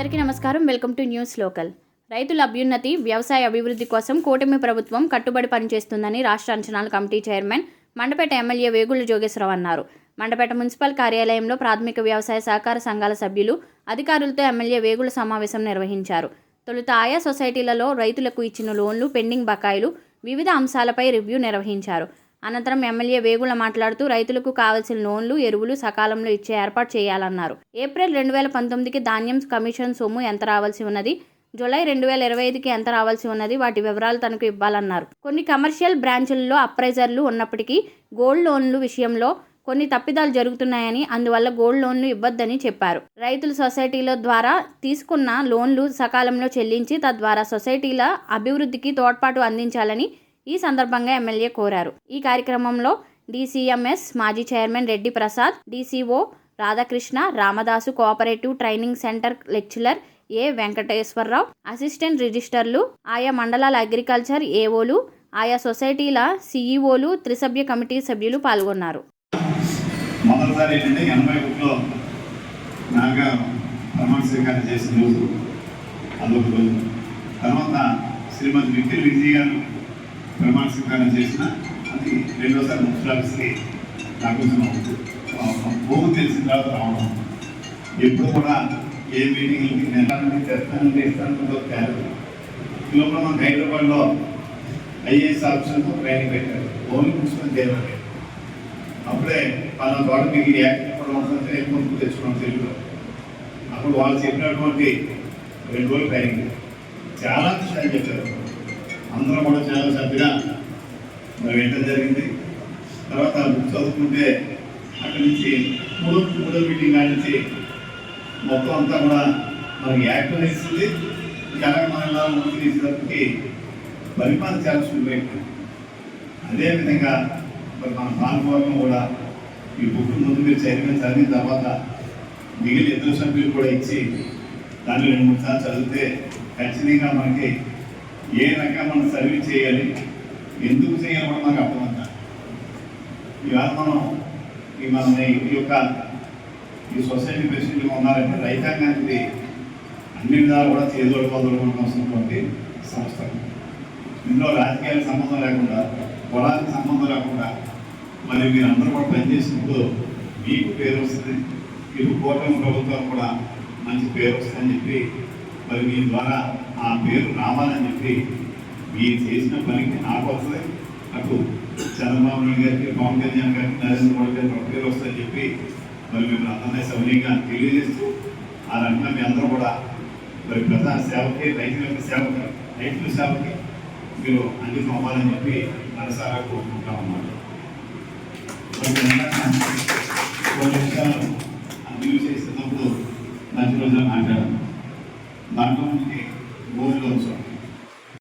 నమస్కారం. Welcome to news local. రైతుల అభ్యున్నతి వ్యవసాయ అభివృద్ధి కోసం కూటమి ప్రభుత్వం కట్టుబడి పనిచేస్తుందని రాష్ట్ర అంచనాల committee chairman Mandapeta MLA Vegulla Jogeswararao అన్నారు. మండపేట మున్సిపల్ కార్యాలయంలో ప్రాథమిక వ్యవసాయ సహకార సంఘాల సభ్యులు అధికారులతో ఎమ్మెల్యే వేగుల సమావేశం నిర్వహించారు. తొలుత ఆయా సొసైటీలలో రైతులకు ఇచ్చిన లోన్లు పెండింగ్ బకాయిలు వివిధ అంశాలపై రివ్యూ నిర్వహించారు. అనంతరం ఎమ్మెల్యే వేగుల మాట్లాడుతూ రైతులకు కావలసిన లోన్లు ఎరువులు సకాలంలో ఇచ్చే ఏర్పాటు చేయాలన్నారు. ఏప్రిల్ రెండు వేల పంతొమ్మిదికి ధాన్యం కమిషన్ సొమ్ము ఎంత రావాల్సి ఉన్నది? జూలై రెండు వేల ఇరవై ఐదుకి ఎంత రావాల్సి ఉన్నది? వాటి వివరాలు తనకు ఇవ్వాలన్నారు. కొన్ని కమర్షియల్ బ్రాంచుల్లో అప్రైజర్లు ఉన్నప్పటికీ గోల్డ్ లోన్లు విషయంలో కొన్ని తప్పిదాలు జరుగుతున్నాయని అందువల్ల గోల్డ్ లోన్లు ఇవ్వద్దని చెప్పారు. రైతుల సొసైటీల ద్వారా తీసుకున్న లోన్లు సకాలంలో చెల్లించి తద్వారా సొసైటీల అభివృద్ధికి తోడ్పాటు అందించాలని ఈ సందర్భంగా ఎమ్మెల్యే కోరారు. ఈ కార్యక్రమంలో డీసీఎంఎస్ మాజీ chairman Reddy Prasad DCO Radhakrishna Ramadasu cooperative training centre lecturer A Venkateswararao assistant రిజిస్టర్లు ఆయా మండలాల అగ్రికల్చర్ ఏఓలు ఆయా సొసైటీల సీఈఓలు త్రిసభ్య కమిటీ సభ్యులు పాల్గొన్నారు. మొదటిసారి ఏంటంటే ఎనభై ఒకటిలో నాగా ప్రమాణ స్వీకారం చేసిన రోజు అదొక రోజు. తర్వాత శ్రీమతి విక్కిరి విజయ్ గారు ప్రమాణ స్వీకారం చేసిన అది రెండోసారి ముఖ్య ఆఫీస్కి నాకు కొంచెం భూమి తెలిసిన తర్వాత రావడం. ఎప్పుడు కూడా ఏ మీటింగ్లకి నేను చేస్తానంటే ఇస్తాను తేలేదు ఈ లోపల మనకు హైదరాబాద్లో ఐఏఎస్ ఆఫీసర్తో ట్రైనింగ్ పెట్టారు. ఓన్లీ పుస్తకం చేయలేదు అప్పుడే వాళ్ళ తోట మీకు యాక్ట్ ఎప్పుడు ఉంటుందంటే తెచ్చుకున్నాం తెలుగులో. అప్పుడు వాళ్ళు చెప్పినటువంటి రెండు రోజులు ట్రైనింగ్ చాలా విషయాలు చెప్పారు. అందరం కూడా చాలా శ్రద్ధగా మరి వింటం జరిగింది. తర్వాత బుక్ చదువుకుంటే అక్కడి నుంచి మూడో మూడో మీటింగ్ కాడి నుంచి మొత్తం అంతా కూడా మనకి యాక్టర్ ఇస్తుంది తెలంగాణలో ముందు తీసేటప్పటికి పరిమాణం చాలా సులువైపోయింది అదేవిధంగా మరి మన పాలకవర్గం కూడా ఈ బుక్ ముందు మీరు చదివిన చదివిన తర్వాత మిగిలిన ఇద్దరు సభ్యులు కూడా ఇచ్చి దాన్ని రెండు మూడు సార్లు చదివితే ఖచ్చితంగా మనకి ఏ రకంగా మనం సర్వీస్ చేయాలి ఎందుకు చేయాలి మాకు అర్థమవుతా ఇవాళ మనం ఈ మన ఈ యొక్క ఈ సొసైటీ ప్రెసిడెంట్గా ఉన్నారంటే రైతాంగానికి అన్ని విధాలు కూడా చేదోడు పదోడు వస్తున్నటువంటి సంస్థ. ఇందులో రాజకీయాలకు సంబంధం లేకుండా పొలానికి సంబంధం లేకుండా మరి మీరందరూ కూడా పనిచేసినప్పుడు మీకు పేరు వస్తుంది. మీకు కూటమి ప్రభుత్వం కూడా మంచి పేరు వస్తుందని చెప్పి మరి మీ ద్వారా ఆ పేరు రావాలని చెప్పి మీరు చేసిన పనికి నాకు వస్తుంది. నాకు చంద్రబాబు నాయుడు గారికి పవన్ కళ్యాణ్ గారికి నరేంద్ర మోడీ గారికి ఒక పేరు వస్తుందని చెప్పి మరి మిమ్మల్ని అందరినీ సౌనీయంగా తెలియజేస్తూ ఆ రకంగా మీ అందరూ కూడా మరి ప్రధాన సేవకి రైతుల యొక్క సేవకి రైతుల సేవకి మీరు అంకితం అవ్వాలని చెప్పి మనసారా కోరుకుంటాం అన్నమాట కొన్ని విషయాలు అభివృద్ధి చేస్తున్నప్పుడు మంచి రోజులు Santo